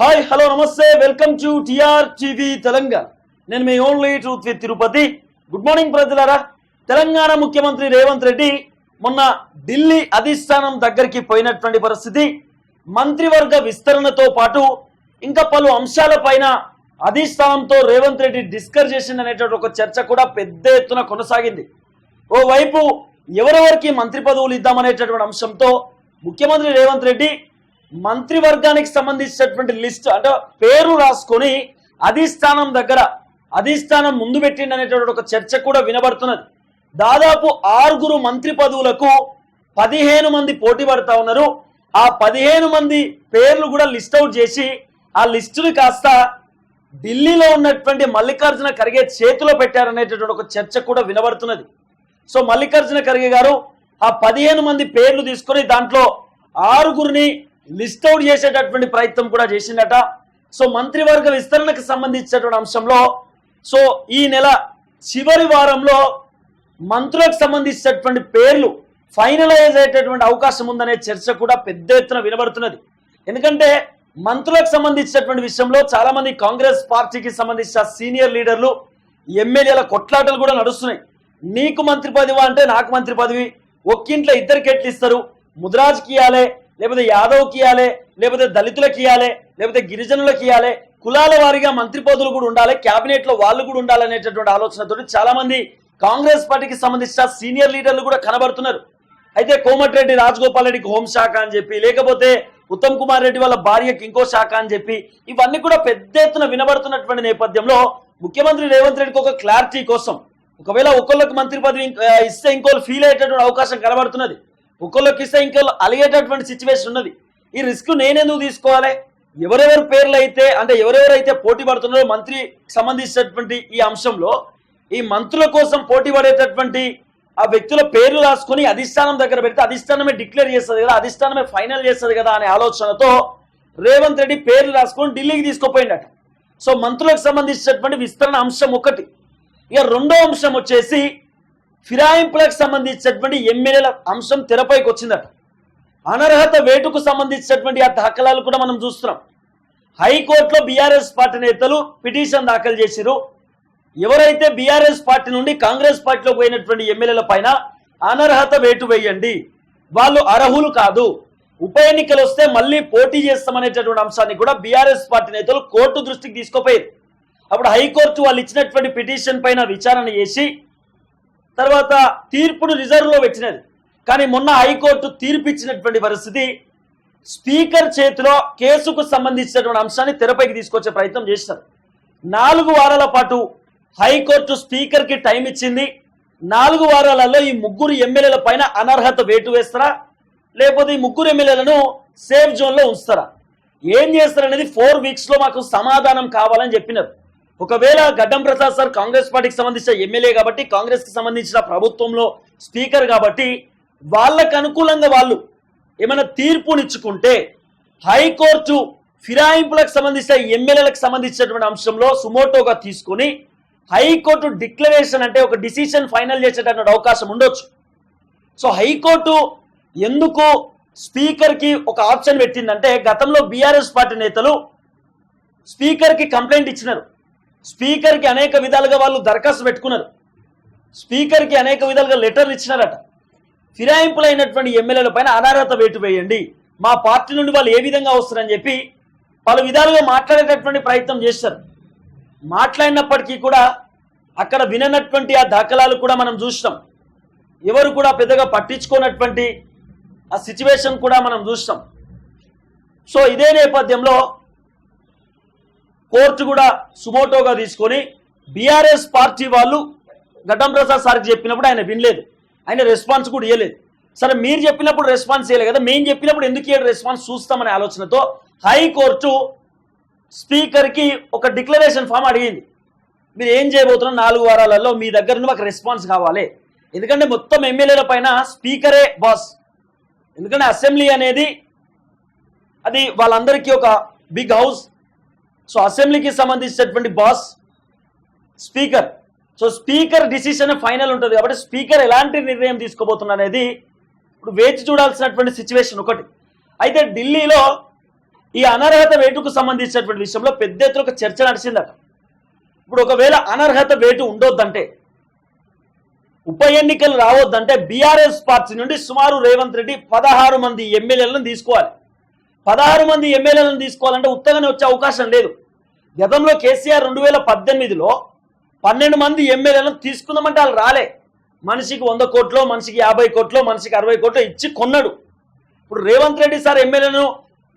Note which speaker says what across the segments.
Speaker 1: Hi hello నమస్తే welcome to TR TV Telangana. నేను మీ only truth with Tirupati. Good morning ప్రజలారా. తెలంగాణ ముఖ్యమంత్రి రేవంత్ రెడ్డి మొన్న ఢిల్లీ అధిష్టానం దగ్గరికి పోయినటువంటి పరిస్థితి. మంత్రివర్గ విస్తరణతో పాటు ఇంకా పలు అంశాలపైన అధిష్టానంతో రేవంత్ రెడ్డి డిస్కస్ చేసింది అనేటువంటి ఒక చర్చ కూడా పెద్ద ఎత్తున కొనసాగింది. ఓవైపు ఎవరెవరికి మంత్రి పదవులు ఇద్దామనేటటువంటి అంశంతో ముఖ్యమంత్రి రేవంత్ రెడ్డి మంత్రివర్గానికి సంబంధించినటువంటి లిస్ట్ అంటే పేరు రాసుకొని అధిష్టానం దగ్గర అధిష్టానం ముందు పెట్టింది అనేటువంటి ఒక చర్చ కూడా వినబడుతున్నది. దాదాపు ఆరుగురు మంత్రి పదవులకు పదిహేను మంది పోటీ పడతా ఉన్నారు. ఆ పదిహేను మంది పేర్లు కూడా లిస్ట్ అవుట్ చేసి ఆ లిస్టుని కాస్త ఢిల్లీలో ఉన్నటువంటి మల్లికార్జున ఖర్గే చేతిలో పెట్టారనేటటువంటి ఒక చర్చ కూడా వినబడుతున్నది. సో మల్లికార్జున ఖర్గే గారు ఆ పదిహేను మంది పేర్లు తీసుకొని దాంట్లో ఆరుగురిని లిస్ట్ అవుట్ చేసేటటువంటి ప్రయత్నం కూడా చేసిందట. సో మంత్రివర్గ విస్తరణకు సంబంధించినటువంటి అంశంలో సో ఈ నెల చివరి వారంలో మంత్రులకు సంబంధించినటువంటి పేర్లు ఫైనలైజ్ అయ్యేటటువంటి అవకాశం ఉందనే చర్చ కూడా పెద్ద ఎత్తున వినబడుతున్నది. ఎందుకంటే మంత్రులకు సంబంధించినటువంటి విషయంలో చాలామంది కాంగ్రెస్ పార్టీకి సంబంధించిన సీనియర్ లీడర్లు ఎమ్మెల్యేల కొట్లాటలు కూడా నడుస్తున్నాయి. నీకు మంత్రి పదవి అంటే నాకు మంత్రి పదవి ఒక్కింట్లో ఇద్దరికి ఎట్లు ఇస్తారు ముద్రాజకీయాలే లేకపోతే యాదవ్కి ఇవ్వాలి లేకపోతే దళితులకు ఇవ్వాలి లేకపోతే గిరిజనులకు ఇవ్వాలి కులాల వారిగా మంత్రి పదవులు కూడా ఉండాలి క్యాబినెట్లో లో వాళ్ళు కూడా ఉండాలనేటటువంటి ఆలోచనతో చాలా మంది కాంగ్రెస్ పార్టీకి సంబంధించిన సీనియర్ లీడర్లు కూడా కనబడుతున్నారు. అయితే కోమటిరెడ్డి రాజగోపాల్ రెడ్డికి హోంశాఖ అని చెప్పి లేకపోతే ఉత్తమ్ కుమార్ రెడ్డి వాళ్ళ భార్యకి ఇంకో శాఖ అని చెప్పి ఇవన్నీ కూడా పెద్ద ఎత్తున వినబడుతున్నటువంటి నేపథ్యంలో ముఖ్యమంత్రి రేవంత్ రెడ్డికి ఒక క్లారిటీ కోసం ఒకవేళ ఒకళ్ళకి మంత్రి పదవి ఇస్తే ఇంకోళ్ళు ఫీల్ అయ్యేటటువంటి అవకాశం కనబడుతున్నది. ఒకళ్ళకి ఇస్తే ఇంకోళ్ళు అలిగేటటువంటి సిచ్యువేషన్ ఉన్నది. ఈ రిస్క్ నేనెందుకు తీసుకోవాలి? ఎవరెవరి పేర్లు అయితే అంటే ఎవరెవరైతే పోటీ పడుతున్నారో మంత్రి సంబంధించినటువంటి ఈ అంశంలో ఈ మంత్రుల కోసం పోటీ పడేటటువంటి ఆ వ్యక్తుల పేర్లు రాసుకొని అధిష్టానం దగ్గర పెడితే అధిష్టానమే డిక్లేర్ చేస్తుంది కదా అధిష్టానమే ఫైనల్ చేస్తుంది కదా అనే ఆలోచనతో రేవంత్ రెడ్డి పేర్లు రాసుకొని ఢిల్లీకి తీసుకుపోయిందట సో మంత్రులకు సంబంధించినటువంటి విస్తరణ అంశం ఒకటి. ఇక రెండో అంశం వచ్చేసి ఫిరాయింపులకు సంబంధించినటువంటి ఎమ్మెల్యేల అంశం తెరపైకి వచ్చిందట. అనర్హత వేటుకు సంబంధించినటువంటి ఆ దాఖలాలు కూడా మనం చూస్తున్నాం. హైకోర్టులో బీఆర్ఎస్ పార్టీ నేతలు పిటిషన్ దాఖలు చేసిరు ఎవరైతే బీఆర్ఎస్ పార్టీ నుండి కాంగ్రెస్ పార్టీలో పోయినటువంటి ఎమ్మెల్యేల పైన అనర్హత వేటు వేయండి. వాళ్ళు అర్హులు కాదు. ఉప ఎన్నికలు వస్తే మళ్ళీ పోటీ చేస్తామనేటటువంటి అంశాన్ని కూడా బీఆర్ఎస్ పార్టీ నేతలు కోర్టు దృష్టికి తీసుకుపోయారు. అప్పుడు హైకోర్టు వాళ్ళు ఇచ్చినటువంటి పిటిషన్ పైన విచారణ చేసి తర్వాత తీర్పును రిజర్వ్లో పెట్టినది. కానీ మొన్న హైకోర్టు తీర్పు ఇచ్చినటువంటి పరిస్థితి స్పీకర్ చేతిలో కేసుకు సంబంధించినటువంటి అంశాన్ని తెరపైకి తీసుకొచ్చే ప్రయత్నం చేస్తారు నాలుగు వారాల పాటు హైకోర్టు స్పీకర్కి టైం ఇచ్చింది. నాలుగు వారాలలో ఈ ముగ్గురు ఎమ్మెల్యేల పైన అనర్హత వేటు వేస్తారా? లేకపోతే ఈ ముగ్గురు ఎమ్మెల్యేలను సేఫ్ జోన్లో ఉంచుతారా? ఏం చేస్తారనేది ఫోర్ వీక్స్లో మాకు సమాధానం కావాలని చెప్పినారు. ఒకవేళ గడ్డం ప్రసాద్ సార్ కాంగ్రెస్ పార్టీకి సంబంధించిన ఎమ్మెల్యే కాబట్టి కాంగ్రెస్కి సంబంధించిన ప్రభుత్వంలో స్పీకర్ కాబట్టి వాళ్ళకు అనుకూలంగా వాళ్ళు ఏమైనా తీర్పునిచ్చుకుంటే హైకోర్టు ఫిరాయింపులకు సంబంధించిన ఎమ్మెల్యేలకు సంబంధించినటువంటి అంశంలో సుమోటోగా తీసుకొని హైకోర్టు డిక్లరేషన్ అంటే ఒక డిసిషన్ ఫైనల్ చేసేటటువంటి అవకాశం ఉండొచ్చు. సో హైకోర్టు ఎందుకు స్పీకర్కి ఒక ఆప్షన్ పెట్టిందంటే గతంలో బీఆర్ఎస్ పార్టీ నేతలు స్పీకర్కి కంప్లైంట్ ఇచ్చినారు. స్పీకర్కి అనేక విధాలుగా వాళ్ళు దరఖాస్తు పెట్టుకున్నారు. స్పీకర్కి అనేక విధాలుగా లెటర్లు ఇచ్చినారట. ఫిరాయింపులైనటువంటి ఎమ్మెల్యేల పైన అనర్హత వేటు వేయండి. మా పార్టీ నుండి వాళ్ళు ఏ విధంగా వస్తారని చెప్పి పలు విధాలుగా మాట్లాడేటటువంటి ప్రయత్నం చేస్తారు మాట్లాడినప్పటికీ కూడా అక్కడ విననటువంటి ఆ దాఖలాలు కూడా మనం చూసినాం. ఎవరు కూడా పెద్దగా పట్టించుకోనటువంటి ఆ సిచ్యువేషన్ కూడా మనం చూసినాం. సో ఇదే నేపథ్యంలో కోర్టు కూడా సుమోటోగా తీసుకొని బీఆర్ఎస్ పార్టీ వాళ్ళు గడ్డం ప్రసాద్ సార్కి చెప్పినప్పుడు ఆయన వినలేదు. ఆయన రెస్పాన్స్ కూడా ఇవ్వలేదు సరే మీరు చెప్పినప్పుడు రెస్పాన్స్ ఇవ్వలేదు కదా మేము చెప్పినప్పుడు ఎందుకు ఇవ్వడం రెస్పాన్స్ చూస్తామనే ఆలోచనతో హైకోర్టు స్పీకర్కి ఒక డిక్లరేషన్ ఫామ్ అడిగింది. మీరు ఏం చేయబోతున్నారు? నాలుగు వారాలలో మీ దగ్గర నుండి మాకు రెస్పాన్స్ కావాలి. ఎందుకంటే మొత్తం ఎమ్మెల్యేల పైన స్పీకరే బాస్. ఎందుకంటే అసెంబ్లీ అనేది అది వాళ్ళందరికీ ఒక బిగ్ హౌస్. సో అసెంబ్లీకి సంబంధించినటువంటి boss speaker. So speaker decision final ఉంటుంది కాబట్టి స్పీకర్ ఎలాంటి నిర్ణయం తీసుకోబోతున్నా అనేది ఇప్పుడు వేచి చూడాల్సినటువంటి సిచ్యువేషన్ ఒకటి. అయితే ఢిల్లీలో ఈ అనర్హత వేటుకు సంబంధించినటువంటి విషయంలో పెద్ద ఎత్తున ఒక చర్చ నడిచిందట. ఇప్పుడు ఒకవేళ అనర్హత వేటు ఉండొద్దంటే ఉప ఎన్నికలు రావద్దంటే బీఆర్ఎస్ పార్టీ నుండి సుమారు రేవంత్ రెడ్డి పదహారు మంది ఎమ్మెల్యేలను తీసుకోవాలి. పదహారు మంది ఎమ్మెల్యేలను తీసుకోవాలంటే ఉత్తగానే వచ్చే అవకాశం లేదు. గతంలో కేసీఆర్ రెండు వేల పద్దెనిమిదిలో పన్నెండు మంది ఎమ్మెల్యేలను తీసుకుందామంటే వాళ్ళు రాలే. మనిషికి వంద కోట్లో మనిషికి యాభై కోట్లో మనిషికి అరవై కోట్లు ఇచ్చి కొన్నాడు. ఇప్పుడు రేవంత్ రెడ్డి సార్ ఎమ్మెల్యేను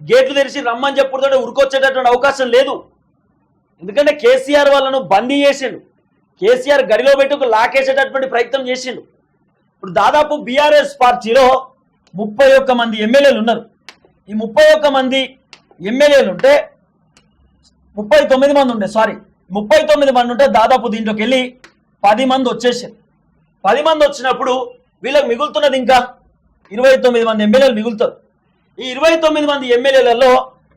Speaker 1: గేట్లు తెరిచి రమ్మని చెప్పుడుతో ఉరికొచ్చేటటువంటి అవకాశం లేదు. ఎందుకంటే కేసీఆర్ వాళ్ళను బందీ చేసిండు. కేసీఆర్ గడిలో పెట్టుకు లాకేసేటటువంటి ప్రయత్నం చేసిండు. ఇప్పుడు దాదాపు బీఆర్ఎస్ పార్టీలో ముప్పై ఒక్క మంది ఎమ్మెల్యేలు ఉన్నారు. ఈ ముప్పై ఒక్క మంది ఎమ్మెల్యేలు ఉంటే ముప్పై తొమ్మిది మంది ఉండే సారీ ముప్పై తొమ్మిది మంది ఉంటే దాదాపు దీంట్లోకి వెళ్ళి పది మంది వచ్చేసారు పది మంది వచ్చినప్పుడు వీళ్ళకి మిగులుతున్నది ఇంకా ఇరవై తొమ్మిది మంది ఎమ్మెల్యేలు మిగులుతారు. ఈ ఇరవై తొమ్మిది మంది ఎమ్మెల్యేలలో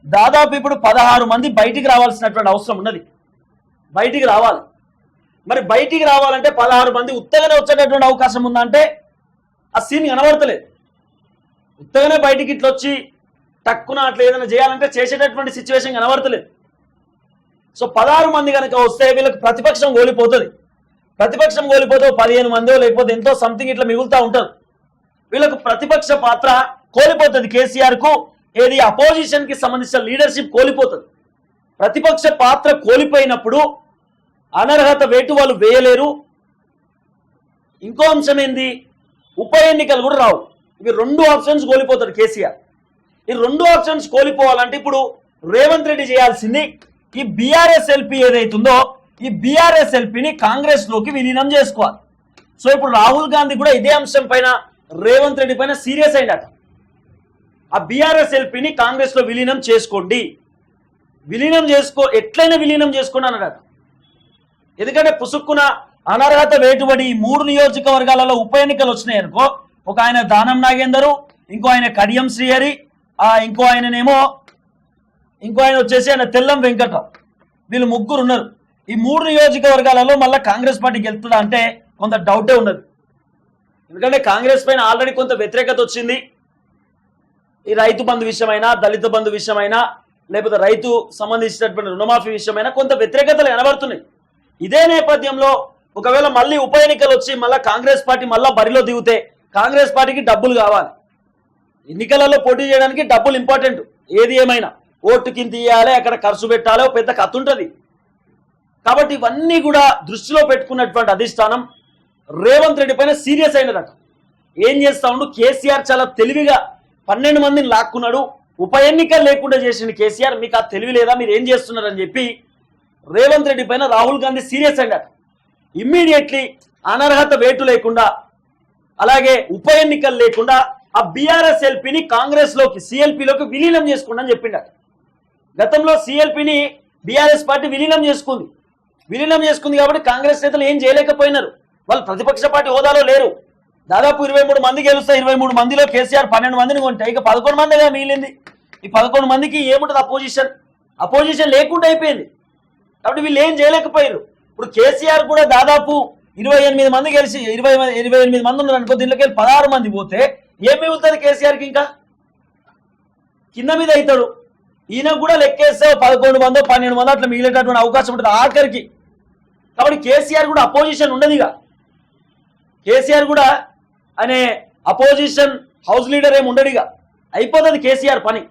Speaker 1: దాదాపు ఇప్పుడు పదహారు మంది బయటికి రావాల్సినటువంటి అవసరం ఉన్నది. బయటికి రావాలి. మరి బయటికి రావాలంటే పదహారు మంది ఉత్తగానే వచ్చేటటువంటి అవకాశం ఉందంటే ఆ సీన్ కనబడతలేదు. ఉత్తగానే బయటికి ఇట్లా వచ్చి టక్కున అట్లా ఏదైనా చేయాలంటే చేసేటటువంటి సిచ్యువేషన్ కనబడతలేదు. సో పదహారు మంది కనుక వస్తే వీళ్ళకి ప్రతిపక్షం కోల్పోతుంది ప్రతిపక్షం కోల్పోతే పదిహేను మందో లేకపోతే ఎంతో సంథింగ్ ఇట్లా మిగులుతూ ఉంటారు. వీళ్ళకు ప్రతిపక్ష పాత్ర కోల్పోతుంది కేసీఆర్కు ఏది అపోజిషన్కి సంబంధించిన లీడర్షిప్ కోల్పోతుంది. ప్రతిపక్ష పాత్ర కోల్పోయినప్పుడు అనర్హత వేటు వాళ్ళు వేయలేరు. ఇంకో అంశం ఏంది? ఉప ఎన్నికలు కూడా రావు. ఇవి రెండు ఆప్షన్స్ కోల్పోతాడు కేసీఆర్. ఈ రెండు ఆప్షన్స్ కోల్పోవాలంటే ఇప్పుడు రేవంత్ రెడ్డి చేయాల్సింది ఈ బీఆర్ఎస్ ఎల్పీ ఏదైతుందో ఈ బీఆర్ఎస్ ఎల్పీని కాంగ్రెస్లోకి విలీనం చేసుకోవాలి. సో ఇప్పుడు రాహుల్ గాంధీ కూడా ఇదే అంశం పైన రేవంత్ రెడ్డి పైన సీరియస్ అయిందట ఆ బీఆర్ఎస్ ఎల్పీని కాంగ్రెస్లో విలీనం చేసుకోండి. విలీనం చేసుకో ఎట్లయినా విలీనం చేసుకోండి అన్నాడట ఎందుకంటే పుసుక్కున అనర్హత వేటుబడి మూడు నియోజకవర్గాలలో ఉప ఎన్నికలు వచ్చినాయి అనుకో ఒక ఆయన దానం నాగేందరు ఇంకో ఆయన కడియం శ్రీహరి ఆ ఇంకో ఆయననేమో ఇంకో ఆయన వచ్చేసి ఆయన తెల్లం వెంకట్రావు వీళ్ళు ముగ్గురు ఉన్నారు. ఈ మూడు నియోజకవర్గాలలో మళ్ళీ కాంగ్రెస్ పార్టీ గెలుతుందా అంటే కొంత డౌటే ఉన్నది. ఎందుకంటే కాంగ్రెస్ పైన ఆల్రెడీ కొంత వ్యతిరేకత వచ్చింది. ఈ రైతు బంధు విషయమైనా దళిత బంధు విషయమైనా లేకపోతే రైతు సంబంధించినటువంటి రుణమాఫీ విషయమైనా కొంత వ్యతిరేకతలు కనబడుతున్నాయి. ఇదే నేపథ్యంలో ఒకవేళ మళ్ళీ ఉప ఎన్నికలు వచ్చి మళ్ళీ కాంగ్రెస్ పార్టీ మళ్ళీ బరిలో దిగితే కాంగ్రెస్ పార్టీకి డబ్బులు కావాలి. ఎన్నికలలో పోటీ చేయడానికి డబ్బులు ఇంపార్టెంట్. ఏది ఏమైనా ఓటు కింద ఇవ్వాలి అక్కడ ఖర్చు పెట్టాలి పెద్ద కథ ఉంటుంది. కాబట్టి ఇవన్నీ కూడా దృష్టిలో పెట్టుకున్నటువంటి అధిష్టానం రేవంత్ రెడ్డి పైన సీరియస్ అయినదట. ఏం చేస్తా ఉండు కేసీఆర్ చాలా తెలివిగా పన్నెండు మందిని లాక్కున్నాడు. ఉప ఎన్నికలు లేకుండా చేసిన కేసీఆర్ మీకు ఆ తెలివి లేదా? మీరు ఏం చేస్తున్నారని చెప్పి రేవంత్ రెడ్డి పైన రాహుల్ గాంధీ సీరియస్ అయ్యాడు ఇమ్మీడియట్లీ అనర్హత వేటు లేకుండా అలాగే ఉప ఎన్నికలు లేకుండా ఆ బీఆర్ఎస్ ఎల్పీని కాంగ్రెస్లోకి సిఎల్పిలోకి విలీనం చేసుకోండి అని చెప్పిండట. గతంలో సిఎల్పిని బీఆర్ఎస్ పార్టీ విలీనం చేసుకుంది. విలీనం చేసుకుంది కాబట్టి కాంగ్రెస్ నేతలు ఏం చేయలేకపోయినారు. వాళ్ళు ప్రతిపక్ష పార్టీ హోదాలో లేరు. దాదాపు ఇరవై మూడు మంది గెలుస్తాయి ఇరవై మూడు మందిలో కేసీఆర్ పన్నెండు మందిని కొంటే ఇక పదకొండు మందిగా మిగిలింది. ఈ పదకొండు మందికి ఏముంటుంది అపోజిషన్ అపోజిషన్ లేకుండా అయిపోయింది. కాబట్టి వీళ్ళు ఏం చేయలేకపోయారు ఇప్పుడు కేసీఆర్ కూడా దాదాపు ఇరవై ఎనిమిది మంది గెలిచి ఇరవై ఇరవై ఎనిమిది మంది ఉన్నారు అనుకో దీంట్లోకి వెళ్ళి పదహారు మంది పోతే ఏమి అవుతుంది కేసీఆర్కి ఇంకా? కింద మీద అవుతాడు. ఈయన కూడా లెక్కేస్తే పదకొండు వందో పన్నెండు వందో అట్లా మిగిలేటటువంటి అవకాశం ఉంటుంది ఆఖరికి. కాబట్టి కేసీఆర్ కూడా అపోజిషన్ ఉండదు ఇక కేసీఆర్ కూడా అనే అపోజిషన్ హౌస్ లీడర్ ఏమి ఉండడు ఇక అయిపోతుంది కేసీఆర్ పని.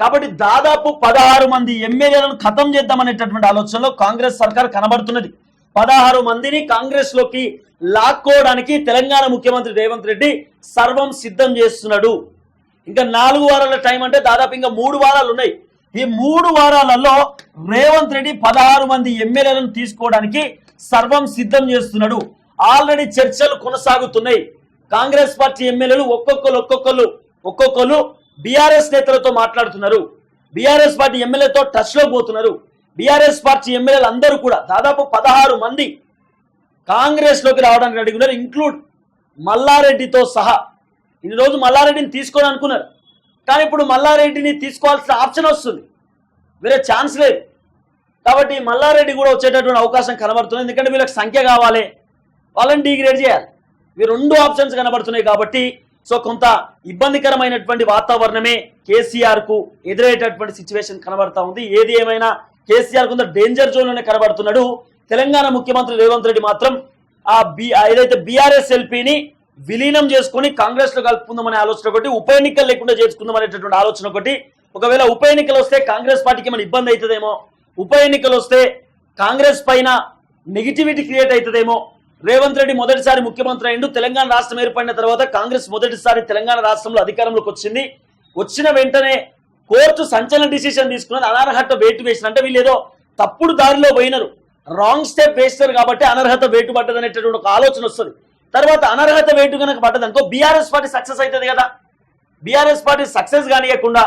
Speaker 1: కాబట్టి దాదాపు పదహారు మంది ఎమ్మెల్యేలను ఖతం చేద్దామనేటటువంటి ఆలోచనలో కాంగ్రెస్ సర్కార్ కనబడుతున్నది. పదహారు మందిని కాంగ్రెస్లోకి లాక్కోవడానికి తెలంగాణ ముఖ్యమంత్రి రేవంత్ రెడ్డి సర్వం సిద్ధం చేస్తున్నాడు. ఇంకా నాలుగు వారాల టైం అంటే దాదాపు ఇంకా మూడు వారాలు ఉన్నాయి. ఈ మూడు వారాలలో రేవంత్ రెడ్డి పదహారు మంది ఎమ్మెల్యేలను తీసుకోవడానికి సర్వం సిద్ధం చేస్తున్నాడు. ఆల్రెడీ చర్చలు కొనసాగుతున్నాయి. కాంగ్రెస్ పార్టీ ఎమ్మెల్యేలు ఒక్కొక్కరు ఒక్కొక్కరు ఒక్కొక్కరు బీఆర్ఎస్ నేతలతో మాట్లాడుతున్నారు. బీఆర్ఎస్ పార్టీ ఎమ్మెల్యేతో టచ్లో పోతున్నారు. బీఆర్ఎస్ పార్టీ ఎమ్మెల్యేలు అందరూ కూడా దాదాపు పదహారు మంది కాంగ్రెస్లోకి రావడానికి రెడీ ఉన్నారు. ఇంక్లూడ్ మల్లారెడ్డితో సహా. ఇన్ని రోజు మల్లారెడ్డిని తీసుకొని అనుకున్నారు. కానీ ఇప్పుడు మల్లారెడ్డిని తీసుకోవాల్సిన ఆప్షన్ వస్తుంది. వేరే ఛాన్స్ లేదు. కాబట్టి మల్లారెడ్డి కూడా వచ్చేటటువంటి అవకాశం కనబడుతుంది. ఎందుకంటే వీళ్ళకి సంఖ్య కావాలి. వాళ్ళని డిగ్రేడ్ చేయాలి. ఇవి రెండు ఆప్షన్స్ కనబడుతున్నాయి కాబట్టి సో కొంత ఇబ్బందికరమైనటువంటి వాతావరణమే కేసీఆర్కు ఎదురయ్యేటటువంటి సిచ్యువేషన్ కనబడతా ఉంది. ఏది ఏమైనా కేసీఆర్ కొంత డేంజర్ జోన్లోనే కనబడుతున్నాడు. తెలంగాణ ముఖ్యమంత్రి రేవంత్ రెడ్డి మాత్రం ఆ బి ఏదైతే బీఆర్ఎస్ ఎల్పీని విలీనం చేసుకుని కాంగ్రెస్లో కలుపుకుందామనే ఆలోచన ఒకటి ఉప ఎన్నికలు లేకుండా చేసుకుందాం అనేటటువంటి ఆలోచన ఒకటి. ఒకవేళ ఉప ఎన్నికలు వస్తే కాంగ్రెస్ పార్టీకి ఏమైనా ఇబ్బంది అవుతుందేమో ఉప ఎన్నికలు వస్తే కాంగ్రెస్ పైన నెగిటివిటీ క్రియేట్ అవుతుందేమో రేవంత్ రెడ్డి మొదటిసారి ముఖ్యమంత్రి అయిండు తెలంగాణ రాష్ట్రం ఏర్పడిన తర్వాత కాంగ్రెస్ మొదటిసారి తెలంగాణ రాష్ట్రంలో అధికారంలోకి వచ్చింది. వచ్చిన వెంటనే కోర్టు సంచలన డిసిషన్ తీసుకున్నది అనర్హత వేటు వేసిన అంటే వీళ్ళు ఏదో తప్పుడు దారిలో పోయినారు. రాంగ్ స్టెప్ వేస్తారు కాబట్టి అనర్హత వేటు పడ్డది అనేటటువంటి ఒక ఆలోచన వస్తుంది. తర్వాత అనర్హత వేటు కనుక పడ్డది అనుకో బీఆర్ఎస్ పార్టీ సక్సెస్ అవుతుంది కదా. బీఆర్ఎస్ పార్టీ సక్సెస్ కానియకుండా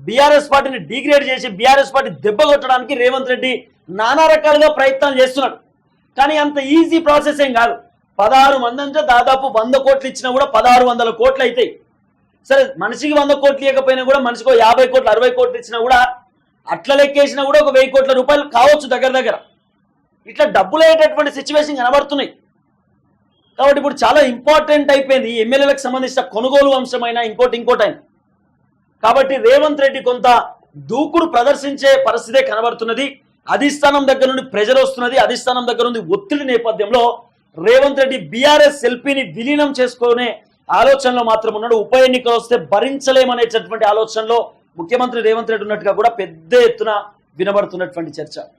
Speaker 1: బీఆర్ఎస్ పార్టీని డిగ్రేడ్ చేసి బీఆర్ఎస్ పార్టీ దెబ్బ కొట్టడానికి రేవంత్ రెడ్డి నానా రకాలుగా ప్రయత్నాలు చేస్తున్నాడు. కానీ అంత ఈజీ ప్రాసెస్ ఏం కాదు. పదహారు మంది అంటే దాదాపు వంద కోట్లు ఇచ్చినా కూడా పదహారు వందల కోట్లు అవుతాయి సరే మనిషికి వంద కోట్లు ఇవ్వకపోయినా కూడా మనిషికి యాభై కోట్లు అరవై కోట్లు ఇచ్చినా కూడా అట్లా లెక్కేసినా కూడా ఒక వెయ్యి కోట్ల రూపాయలు కావచ్చు దగ్గర దగ్గర. ఇట్లా డబ్బులు అయ్యేటటువంటి సిచ్యువేషన్ కనబడుతున్నాయి. కాబట్టి ఇప్పుడు చాలా ఇంపార్టెంట్ అయిపోయింది ఈ ఎమ్మెల్యేలకు సంబంధించిన కొనుగోలు అంశమైన ఇంకోటి ఇంకోటైన కాబట్టి రేవంత్ రెడ్డి కొంత దూకుడు ప్రదర్శించే పరిస్థితే కనబడుతున్నది. అధిష్టానం దగ్గర నుండి ప్రెజర్ వస్తున్నది. అధిష్టానం దగ్గర నుండి ఒత్తిడి నేపథ్యంలో రేవంత్ రెడ్డి బీఆర్ఎస్ ఎల్పీని విలీనం చేసుకునే ఆలోచనలో మాత్రం ఉన్నాడు. ఉప ఎన్నికలు వస్తే భరించలేమనేటటువంటి ఆలోచనలో ముఖ్యమంత్రి రేవంత్ రెడ్డి ఉన్నట్టుగా కూడా పెద్ద ఎత్తున వినబడుతున్నటువంటి చర్చ.